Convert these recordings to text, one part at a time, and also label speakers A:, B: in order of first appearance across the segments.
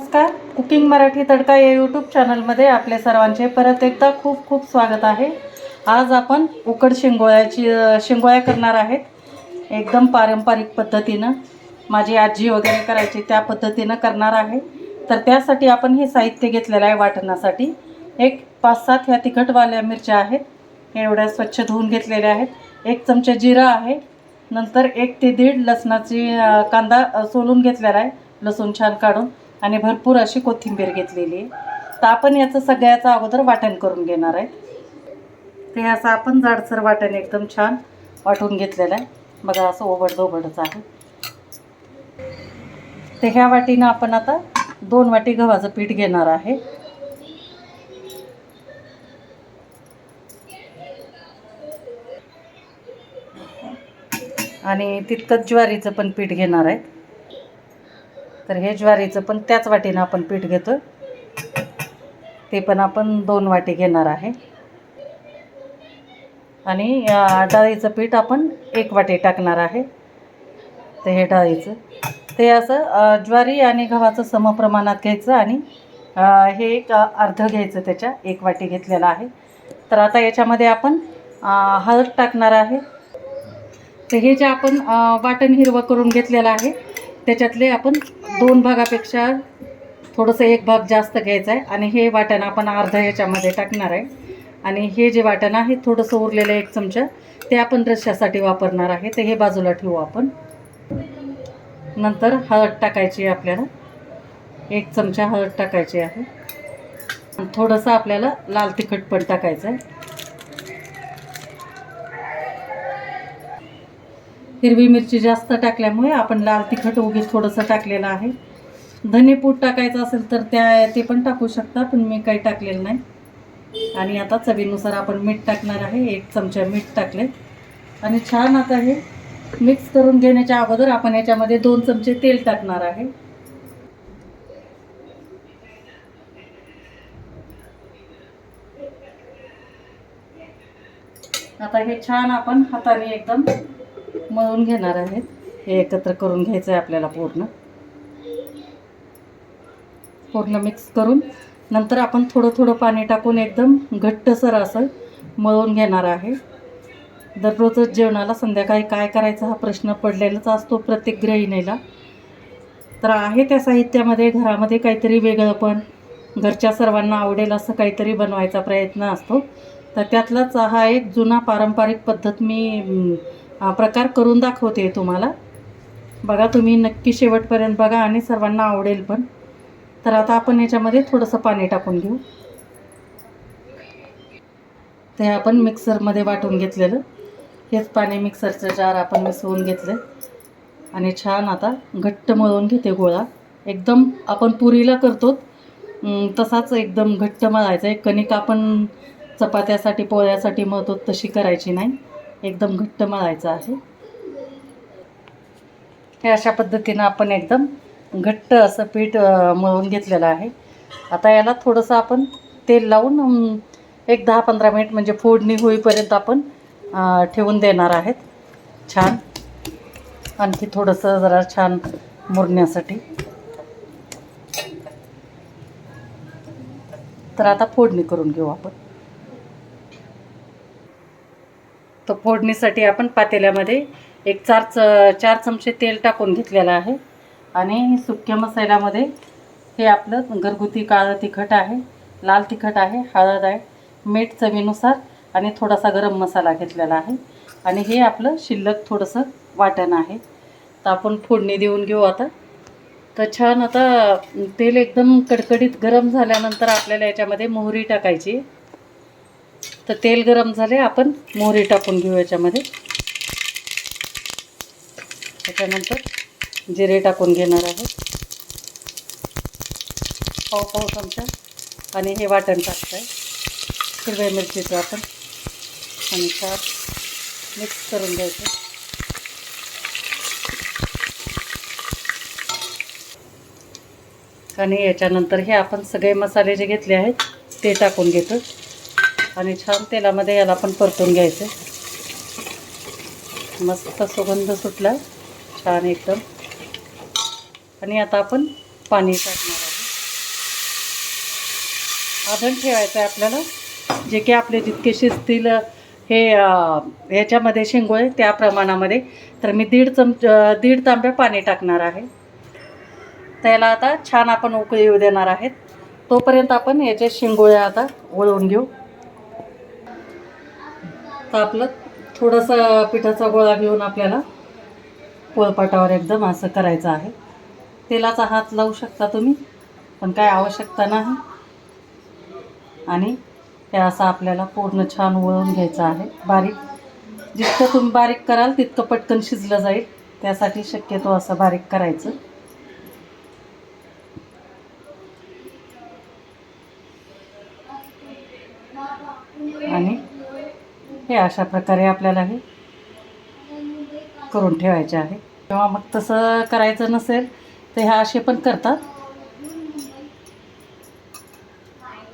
A: नमस्कार. कुकिंग मराठी तडका या यूट्यूब चॅनलमध्ये आपले सर्वांचे परत एकदा खूप खूप स्वागत आहे. आज आपण उकड शिंगोळ्याची शिंगोळ्या करणार आहेत. एकदम पारंपरिक पद्धतीनं माझी आजी वगैरे करायची त्या पद्धतीनं करणार आहे. तर त्यासाठी आपण हे साहित्य घेतलेलं आहे वाटण्यासाठी एक पाच सात ह्या तिखटवाल्या मिरच्या आहेत. एवढ्या स्वच्छ धुवून घेतलेल्या आहेत. एक चमचा जिरा आहे. नंतर एक ते दीड लसणाची कांदा सोलून घेतलेला आहे. लसूण छान काढून. आणि भरपूर अशी कोथिंबीर घेतलेली आहे. तर आपण याचं सगळ्याचं अगोदर वाटण करून घेणार आहे. ते असं आपण जाडसर वाटण एकदम छान वाटून घेतलेलं आहे. बघा असं ओबडधोबडच आहे. ते ह्या वाटीनं आपण आता दोन वाटी गव्हाचं पीठ घेणार आहे. आणि तितकंच ज्वारीचं पण पीठ घेणार आहे. तर हे ज्वारीचं पण त्याच वाटीनं आपण पीठ घेतो ते पण आपण दोन वाटी घेणार आहे. आणि डाळीचं पीठ आपण एक वाटी टाकणार आहे. तर हे डाळीचं. ते असं ज्वारी आणि गव्हाचं समप्रमाणात घ्यायचं आणि हे एक अर्ध घ्यायचं त्याच्या एक वाटी घेतलेलं आहे. तर आता याच्यामध्ये आपण हळद टाकणार आहे. तर हे जे आपण वाटण हिरवं करून घेतलेलं आहे त्याच्यातले आपण दोन भागापेक्षा थोडंसं एक भाग जास्त घ्यायचा आहे. आणि हे वाटण आपण अर्धा याच्यामध्ये टाकणार आहे. आणि हे जे वाटण आहे थोडंसं उरलेलं एक चमचा ते आपण रश्श्यासाठी वापरणार आहे. ते हे बाजूला ठेवू आपण. नंतर हळद टाकायची आहे आपल्याला. एक चमचा हळद टाकायची आहे. थोडंसं आपल्याला लाल तिखट पण टाकायचं आहे. हिरवी मिरची जास्त टाकल्यामुळे आपण लाल तिखट उगीच थोडंसं टाकलेलं आहे. धनेपूट टाकायचं असेल तर त्या ते पण टाकू शकता पण मी काही टाकलेलं नाही. आणि आता चवीनुसार आपण मीठ टाकणार आहे. एक चमचा मीठ टाकले. आणि छान आता हे मिक्स करून घेण्याच्या अगोदर आपण याच्यामध्ये दोन चमचे तेल टाकणार आहे. आता हे छान आपण हाताने एकदम मळून घेणार आहेत हे एकत्र करून घ्यायचं आहे आपल्याला पूर्ण. पूर्ण मिक्स करून. नंतर आपण थोडं थोडं पाणी टाकून एकदम घट्टसर असं मळून घेणार आहे. दररोजच जेवणाला संध्याकाळी काय करायचा हा प्रश्न पडलेलाच असतो प्रत्येक गृहिणीला. तर आहे त्या साहित्यामध्ये घरामध्ये काहीतरी वेगळं पण. घरच्या सर्वांना आवडेल असं काहीतरी बनवायचा प्रयत्न असतो. तर त्यातलाच हा एक जुना पारंपरिक पद्धत मी प्रकार करून दाखवते तुम्हाला. बघा तुम्ही नक्की शेवटपर्यंत बघा आणि सर्वांना आवडेल पण. तर आता आपण याच्यामध्ये थोडंसं पाणी टाकून घेऊ. ते आपण मिक्सरमध्ये वाटून घेतलेलं. हेच पाणी मिक्सरचं जार आपण मिसळून घेतलं आणि छान आता घट्ट मळून घेते गोळा. एकदम आपण पुरीला करतो तसाच एकदम घट्ट मळायचा. आहे कणिक आपण चपात्यासाठी पोळ्यासाठी मळतो तशी करायची नाही. एकदम घट्ट मळायचं आहे. हे अशा पद्धतीनं आपण एकदम घट्ट असं पीठ मळून घेतलेलं आहे. आता याला थोडंसं आपण तेल लावून एक दहा पंधरा मिनिट म्हणजे फोडणी होईपर्यंत आपण ठेवून देणार आहेत. छान. आणखी थोडंसं जरा छान मुरण्यासाठी. तर आता फोडणी करून घेऊ आपण. तर फोडणीसाठी आपण पातेल्यामध्ये एक चार च चार चमचे तेल टाकून घेतलेलं आहे. आणि सुक्या मसाल्यामध्ये हे आपलं घरगुती काळं तिखट आहे लाल तिखट आहे हळद आहे मीठ चवीनुसार आणि थोडासा गरम मसाला घेतलेला आहे. आणि हे आपलं शिल्लक थोडंसं वाटण आहे. तर आपण फोडणी देऊन घेऊ आता. तर छान आता तेल एकदम कडकडीत गरम झाल्यानंतर आपल्याला याच्यामध्ये मोहरी टाकायची. तर तेल गरम झाले आपण मोहरी टाकून घेऊ याच्यामध्ये. त्याच्यानंतर जिरे टाकून घेणार आहे पाव पाव चमचा आणि हे वाटण टाकत आहे हिरव्या मिरचीचं आपण आणि छान मिक्स करून घ्यायचं. आणि याच्यानंतर हे आपण सगळे मसाले जे घेतले आहेत ते टाकून घेतो आणि छान तेलामध्ये याला पण परतून घ्यायचं. मस्त सुगंध सुटला. छान एकदम. आणि आता आपण पाणी टाकणार आहे आधण ठेवायचं आहे आपल्याला. जे की आपले जितके शिजतील हे ह्याच्यामध्ये शेंगोळे त्या प्रमाणामध्ये. तर मी दीड चमच दीड तांब्या पाणी टाकणार आहे. त्याला आता छान आपण उकळी येऊ देणार आहेत. तोपर्यंत आपण याचे शिंगोळे आता वळवून घेऊ. तर आपलं थोडंसं पिठाचा गोळा घेऊन आपल्याला पोळपाटावर एकदम असं करायचं आहे. तेलाचा हात लावू शकता तुम्ही पण काय आवश्यकता नाही. आणि हे असं आपल्याला पूर्ण छान वळून घ्यायचं आहे. बारीक जितकं तुम्ही बारीक कराल तितकं पटकन शिजलं जाईल. त्यासाठी शक्यतो असं बारीक करायचं आणि हे अशा प्रकारे आपल्याला हे करून ठेवायचे आहे. किंवा मग तसं करायचं नसेल तर ह्या असे पण करतात.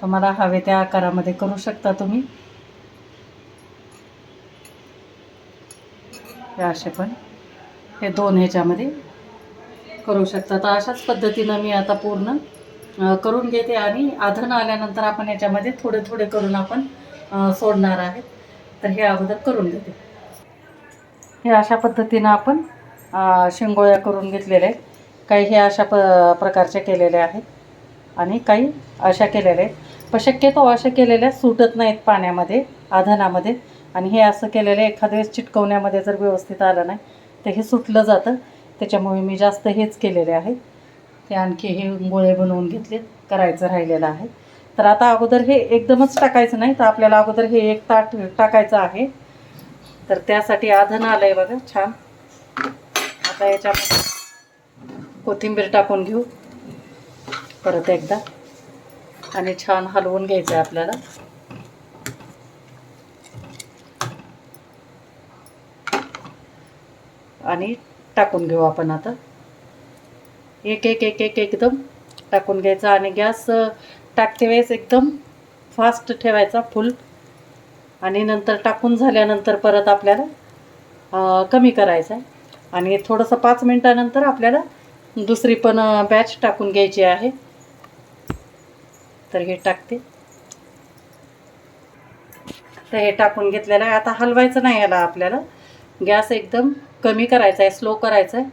A: तुम्हाला हवे त्या आकारामध्ये करू शकता तुम्ही. हे असे पण हे दोन ह्याच्यामध्ये करू शकता. तर अशाच पद्धतीनं मी आता पूर्ण करून घेते आणि आधण आल्यानंतर आपण याच्यामध्ये थोडे थोडे करून आपण सोडणार आहेत तर हे अगोदर करून घेते. हे अशा पद्धतीनं आपण शिंगोळ्या करून घेतलेल्या आहेत. काही हे अशा प प्रकारच्या केलेल्या आहेत आणि काही अशा केलेल्या आहेत. पण शक्यतो अशा केलेल्या सुटत नाहीत पाण्यामध्ये आधनामध्ये. आणि हे असं केलेलं एखाद्या वेळेस चिटकवण्यामध्ये जर व्यवस्थित आलं नाही तर हे सुटलं जातं. त्याच्यामुळे मी जास्त हेच केलेले आहे. ते आणखी हे गोळे बनवून घेतले करायचं राहिलेलं आहे. तर आता अगोदर हे एकदमच टाकायचं नाही तर आपल्याला अगोदर हे एक ताट टाकायचं आहे. तर त्यासाठी आधन आलं आहे बघा छान. आता याच्यामध्ये कोथिंबीर टाकून घेऊ. परत एकदा. आणि छान हलवून घ्यायचं आहे आपल्याला. आणि टाकून घेऊ आपण आता. एक एक एक एक एकदम टाकून घ्यायचा. आणि गॅस टाकते वेळेस एकदम फास्ट ठेवायचा फुल आणि नंतर टाकून झाल्यानंतर परत आपल्याला कमी करायचं आहे आणि थोडंसं पाच मिनटानंतर आपल्याला दुसरी पण बॅच टाकून घ्यायची आहे. तर हे टाकते. तर हे टाकून घेतलेलं आहे. आता हलवायचं नाही याला आपल्याला. गॅस एकदम कमी करायचा आहे स्लो करायचा आहे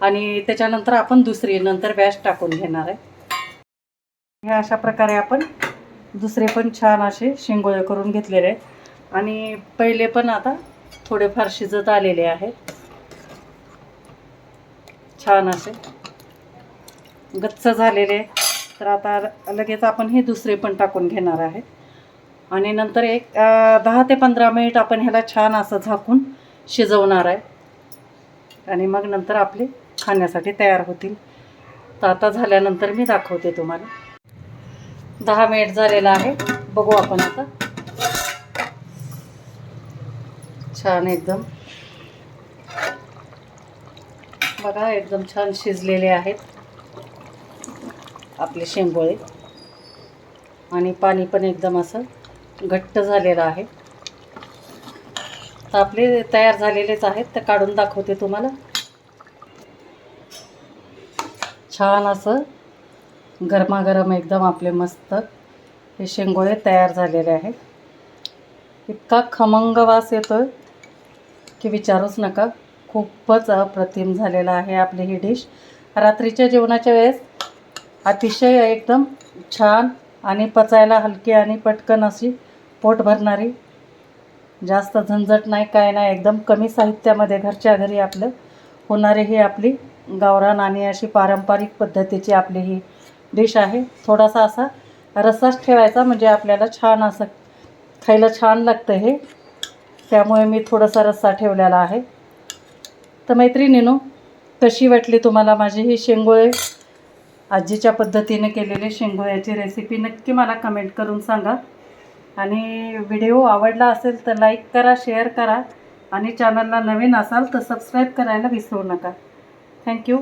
A: आणि त्याच्यानंतर आपण दुसरी नंतर बॅच टाकून घेणार आहे. हे अशा प्रकारे आपण दुसरे पण छान असे शिंगोळे करून घेतलेले आहेत. आणि पहिले पण आता थोडेफार शिजत आलेले आहेत. छान असे गच्च झालेले तर आता लगेच आपण हे दुसरे पण टाकून घेणार आहे आणि नंतर एक दहा ते पंधरा मिनिट आपण ह्याला छान असं झाकून शिजवणार आहे. आणि मग नंतर आपले खाण्यासाठी तयार होतील. तर आता झाल्यानंतर मी दाखवते तुम्हाला. दहा मिनिट झालेलं आहे. बघू आपण आता. छान एकदम. बघा एकदम छान शिजलेले आहेत आपले शेंगोळे. आणि पाणी पण एकदम असं घट्ट झालेलं आहे. तर आपले तयार झालेलेच आहेत. तर काढून दाखवते तुम्हाला. छान असं गरमागरम एकदम आपले मस्त हे शेंगोळे तयार झालेले आहेत. इतका खमंग वास येतोय की विचारूच नका. खूपच अप्रतिम झालेला आहे आपली ही डिश. रात्रीच्या जेवणाच्या वेळेस अतिशय एकदम छान आणि पचायला हलकी आणि पटकन अशी पोट भरणारी जास्त झंझट नाही काय नाही एकदम कमी साहित्यामध्ये घरच्या घरी आपलं होणारी ही आपली गावरान आणि अशी पारंपरिक पद्धतीची आपली ही डिश आहे. थोडासा असा रसाच ठेवायचा म्हणजे आपल्याला छान असं खायला छान लागतं हे. त्यामुळे मी थोडासा रस्सा ठेवलेला आहे. तर मैत्रिणीनो कशी वाटली तुम्हाला माझी ही शेंगोळे? आजीच्या पद्धतीने केलेली शेंगोळ्याची रेसिपी नक्की मला कमेंट करून सांगा. आणि व्हिडिओ आवडला असेल तर लाईक करा शेअर करा. आणि चॅनलला नवीन असाल तर सबस्क्राईब करायला विसरू नका. थँक्यू